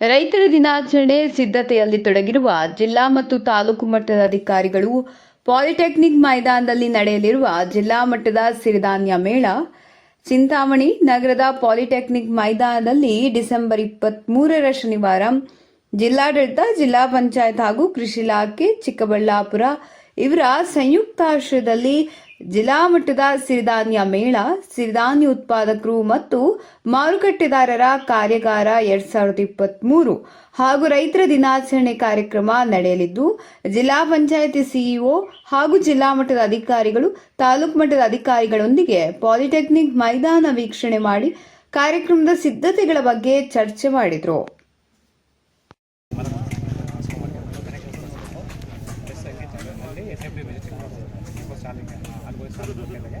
ರೈತರ ದಿನಾಚರಣೆ ಸಿದ್ಧತೆಯಲ್ಲಿ ತೊಡಗಿರುವ ಜಿಲ್ಲಾ ಮತ್ತು ತಾಲೂಕು ಮಟ್ಟದ ಅಧಿಕಾರಿಗಳು ಪಾಲಿಟೆಕ್ನಿಕ್ ಮೈದಾನದಲ್ಲಿ ನಡೆಯಲಿರುವ ಜಿಲ್ಲಾ ಮಟ್ಟದ ಸಿರಿಧಾನ್ಯ ಮೇಳ, ಚಿಂತಾಮಣಿ ನಗರದ ಪಾಲಿಟೆಕ್ನಿಕ್ ಮೈದಾನದಲ್ಲಿ ಡಿಸೆಂಬರ್ ಇಪ್ಪತ್ಮೂರರ ಶನಿವಾರ ಜಿಲ್ಲಾಡಳಿತ, ಜಿಲ್ಲಾ ಪಂಚಾಯತ್ ಹಾಗೂ ಕೃಷಿ ಇಲಾಖೆ ಚಿಕ್ಕಬಳ್ಳಾಪುರ ಇವರ ಸಂಯುಕ್ತಾಶ್ರಯದಲ್ಲಿ ಜಿಲ್ಲಾ ಮಟ್ಟದ ಸಿರಿಧಾನ್ಯ ಮೇಳ, ಸಿರಿಧಾನ್ಯ ಉತ್ಪಾದಕರು ಮತ್ತು ಮಾರುಕಟ್ಟೆದಾರರ ಕಾರ್ಯಾಗಾರ ಎರಡ್ ಸಾವಿರದ ಇಪ್ಪತ್ಮೂರು ಹಾಗೂ ರೈತರ ದಿನಾಚರಣೆ ಕಾರ್ಯಕ್ರಮ ನಡೆಯಲಿದ್ದು, ಜಿಲ್ಲಾ ಪಂಚಾಯತಿ ಸಿಇಒ ಹಾಗೂ ಜಿಲ್ಲಾ ಮಟ್ಟದ ಅಧಿಕಾರಿಗಳು, ತಾಲೂಕು ಮಟ್ಟದ ಅಧಿಕಾರಿಗಳೊಂದಿಗೆ ಪಾಲಿಟೆಕ್ನಿಕ್ ಮೈದಾನ ವೀಕ್ಷಣೆ ಮಾಡಿ ಕಾರ್ಯಕ್ರಮದ ಸಿದ್ಧತೆಗಳ ಬಗ್ಗೆ ಚರ್ಚೆ ಮಾಡಿದರು. डालेंगे आलू के साथ डालेंगे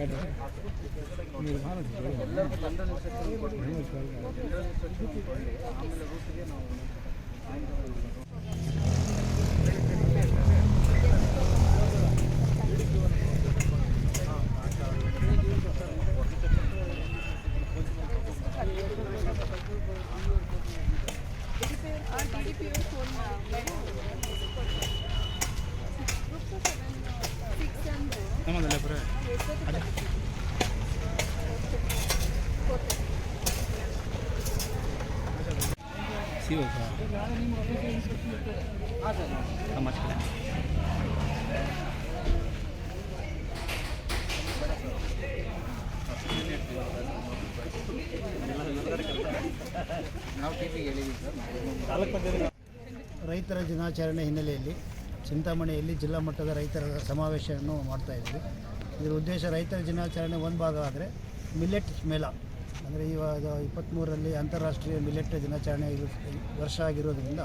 ಆಮೇಲೆ ರೈತರ ದಿನಾಚರಣೆ ಹಿನ್ನೆಲೆಯಲ್ಲಿ ಚಿಂತಾಮಣಿಯಲ್ಲಿ ಜಿಲ್ಲಾ ಮಟ್ಟದ ರೈತರ ಸಮಾವೇಶವನ್ನು ಮಾಡ್ತಾ ಇದ್ವಿ. ಇದರ ಉದ್ದೇಶ ರೈತರ ದಿನಾಚರಣೆ ಒಂದು ಭಾಗ ಆದರೆ ಮಿಲೆಟ್ ಮೇಳ. ಅಂದರೆ ಇವಾಗ ಇಪ್ಪತ್ತ್ಮೂರರಲ್ಲಿ ಅಂತಾರಾಷ್ಟ್ರೀಯ ಮಿಲೆಟ್ ದಿನಾಚರಣೆ ವರ್ಷ ಆಗಿರೋದ್ರಿಂದ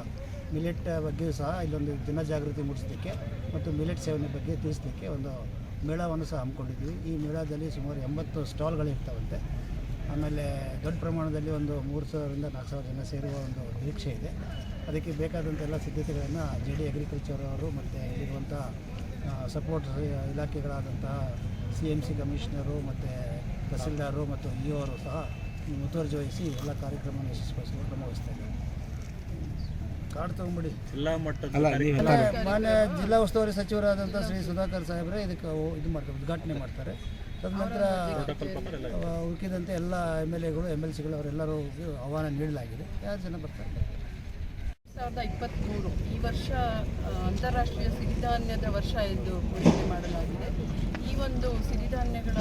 ಮಿಲೆಟ್ ಬಗ್ಗೆಯೂ ಸಹ ಇಲ್ಲೊಂದು ದಿನ ಜಾಗೃತಿ ಮೂಡಿಸಲಿಕ್ಕೆ ಮತ್ತು ಮಿಲೆಟ್ ಸೇವನೆ ಬಗ್ಗೆ ತಿಳಿಸ್ಲಿಕ್ಕೆ ಒಂದು ಮೇಳವನ್ನು ಸಹ ಹಮ್ಮಿಕೊಂಡಿದ್ವಿ. ಈ ಮೇಳದಲ್ಲಿ ಸುಮಾರು ಎಂಬತ್ತು ಸ್ಟಾಲ್ಗಳಿರ್ತಾವಂತೆ ಆಮೇಲೆ ದೊಡ್ಡ ಪ್ರಮಾಣದಲ್ಲಿ ಒಂದು ಮೂರು ಸಾವಿರದಿಂದ ನಾಲ್ಕು ಸಾವಿರ ಜನ ಸೇರುವ ಒಂದು ನಿರೀಕ್ಷೆ ಇದೆ. ಅದಕ್ಕೆ ಬೇಕಾದಂಥ ಎಲ್ಲ ಸಿದ್ಧತೆಗಳನ್ನು ಜೆ ಡಿ ಅಗ್ರಿಕಲ್ಚರ್ ಅವರು ಮತ್ತು ಇಲ್ಲಿರುವಂಥ ಸಪೋರ್ಟ್ ಇಲಾಖೆಗಳಾದಂತಹ ಸಿ ಎಂ ಸಿ ಕಮಿಷನರು ಮತ್ತು ತಹಸೀಲ್ದಾರರು ಮತ್ತು ಇ ಅವರು ಸಹ ಮುತುವರ್ಜಿ ವಹಿಸಿ ಎಲ್ಲ ಕಾರ್ಯಕ್ರಮವನ್ನು ಯಶಸ್ವಿಗೊಳಿಸಲು ಕ್ರಮ ವಹಿಸ್ತಾ ಇದ್ದಾರೆ. ಕಾರ್ಡ್ ತಗೊಂಬಿಡಿ ಜಿಲ್ಲಾ ಮಟ್ಟದ ಮಾನ್ಯ ಜಿಲ್ಲಾ ಉಸ್ತುವಾರಿ ಸಚಿವರಾದಂಥ ಶ್ರೀ ಸುಧಾಕರ್ ಸಾಹೇಬ್ರೆ ಇದಕ್ಕೆ ಇದು ಮಾಡ್ತಾರೆ ಉದ್ಘಾಟನೆ ಮಾಡ್ತಾರೆ. ತದನಂತರ ಉಕ್ಕಿದಂತೆ ಉಳ್ಕಿದಂತೆ ಎಲ್ಲ ಎಂ ಎಲ್ ಎಗಳು ಎಂ ಎಲ್ ಸಿಗಳು ಅವರೆಲ್ಲರೂ ಆಹ್ವಾನ ನೀಡಲಾಗಿದೆ. ಯಾರು ಜನ ಬರ್ತಾರೆ? ಸಾವಿರದ ಇಪ್ಪತ್ತ್ಮೂರು ಈ ವರ್ಷ ಅಂತಾರಾಷ್ಟ್ರೀಯ ಸಿರಿಧಾನ್ಯದ ವರ್ಷ ಎಂದು ಘೋಷಣೆ ಮಾಡಲಾಗಿದೆ. ಈ ಒಂದು ಸಿರಿಧಾನ್ಯಗಳ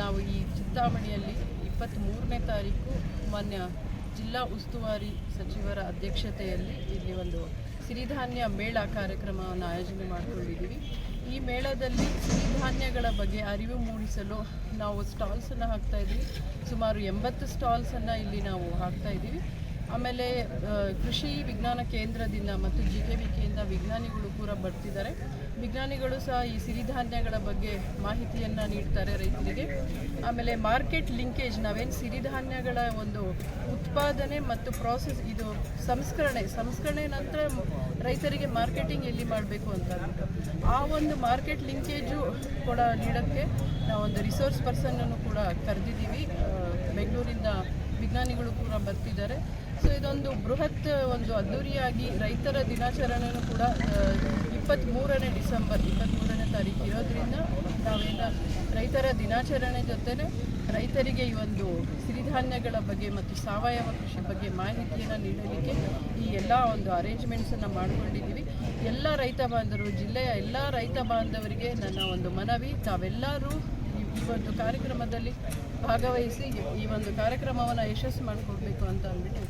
ನಾವು ಈ ಚಿಂತಾಮಣಿಯಲ್ಲಿ ಇಪ್ಪತ್ತ್ಮೂರನೇ ತಾರೀಕು ಮಾನ್ಯ ಜಿಲ್ಲಾ ಉಸ್ತುವಾರಿ ಸಚಿವರ ಅಧ್ಯಕ್ಷತೆಯಲ್ಲಿ ಇಲ್ಲಿ ಒಂದು ಸಿರಿಧಾನ್ಯ ಮೇಳ ಕಾರ್ಯಕ್ರಮವನ್ನು ಆಯೋಜನೆ ಮಾಡಿಕೊಂಡಿದ್ದೀವಿ. ಈ ಮೇಳದಲ್ಲಿ ಸಿರಿಧಾನ್ಯಗಳ ಬಗ್ಗೆ ಅರಿವು ಮೂಡಿಸಲು ನಾವು ಸ್ಟಾಲ್ಸನ್ನು ಹಾಕ್ತಾ ಇದ್ದೀವಿ. ಸುಮಾರು ಎಂಬತ್ತು ಸ್ಟಾಲ್ಸನ್ನು ಇಲ್ಲಿ ನಾವು ಹಾಕ್ತಾ ಇದ್ದೀವಿ. ಆಮೇಲೆ ಕೃಷಿ ವಿಜ್ಞಾನ ಕೇಂದ್ರದಿಂದ ಮತ್ತು ಜಿ ಕೆ ವಿ ಕೇಂದ್ರ ವಿಜ್ಞಾನಿಗಳು ಕೂಡ ಬರ್ತಿದ್ದಾರೆ. ವಿಜ್ಞಾನಿಗಳು ಸಹ ಈ ಸಿರಿಧಾನ್ಯಗಳ ಬಗ್ಗೆ ಮಾಹಿತಿಯನ್ನು ನೀಡ್ತಾರೆ ರೈತರಿಗೆ. ಆಮೇಲೆ ಮಾರ್ಕೆಟ್ ಲಿಂಕೇಜ್ ನಾವೇನು ಸಿರಿಧಾನ್ಯಗಳ ಒಂದು ಉತ್ಪಾದನೆ ಮತ್ತು ಪ್ರಾಸೆಸ್ ಇದು ಸಂಸ್ಕರಣೆ ಸಂಸ್ಕರಣೆ ನಂತರ ರೈತರಿಗೆ ಮಾರ್ಕೆಟಿಂಗ್ ಎಲ್ಲಿ ಮಾಡಬೇಕು ಅಂತ ಆ ಒಂದು ಮಾರ್ಕೆಟ್ ಲಿಂಕೇಜು ಕೂಡ ನೀಡೋಕ್ಕೆ ನಾವೊಂದು ರಿಸೋರ್ಸ್ ಪರ್ಸನ್ನನ್ನು ಕೂಡ ಕರೆದಿದ್ದೀವಿ. ಬೆಂಗಳೂರಿಂದ ವಿಜ್ಞಾನಿಗಳು ಕೂಡ ಬರ್ತಿದ್ದಾರೆ. ಸೊ ಇದೊಂದು ಬೃಹತ್ ಒಂದು ಅದ್ದೂರಿಯಾಗಿ ರೈತರ ದಿನಾಚರಣೆಯೂ ಕೂಡ ಇಪ್ಪತ್ತ್ಮೂರನೇ ಡಿಸೆಂಬರ್ ಇಪ್ಪತ್ತ್ಮೂರನೇ ತಾರೀಕು ಇರೋದ್ರಿಂದ ನಾವೇನು ರೈತರ ದಿನಾಚರಣೆ ಜೊತೆನೆ ರೈತರಿಗೆ ಈ ಒಂದು ಸಿರಿಧಾನ್ಯಗಳ ಬಗ್ಗೆ ಮತ್ತು ಸಾವಯವ ಕೃಷಿ ಬಗ್ಗೆ ಮಾಹಿತಿಯನ್ನು ನೀಡಲಿಕ್ಕೆ ಈ ಎಲ್ಲ ಒಂದು ಅರೇಂಜ್ಮೆಂಟ್ಸನ್ನು ಮಾಡಿಕೊಂಡಿದ್ದೀವಿ. ಎಲ್ಲ ರೈತ ಬಾಂಧವರು, ಜಿಲ್ಲೆಯ ಎಲ್ಲ ರೈತ ಬಾಂಧವರಿಗೆ ನನ್ನ ಒಂದು ಮನವಿ. ತಾವೆಲ್ಲರೂ ಈ ಈ ಒಂದು ಕಾರ್ಯಕ್ರಮದಲ್ಲಿ ಭಾಗವಹಿಸಿ ಈ ಒಂದು ಕಾರ್ಯಕ್ರಮವನ್ನು ಯಶಸ್ಸು ಮಾಡಿಕೊಡ್ಬೇಕು ಅಂತ ಅಂದ್ಬಿಟ್ಟು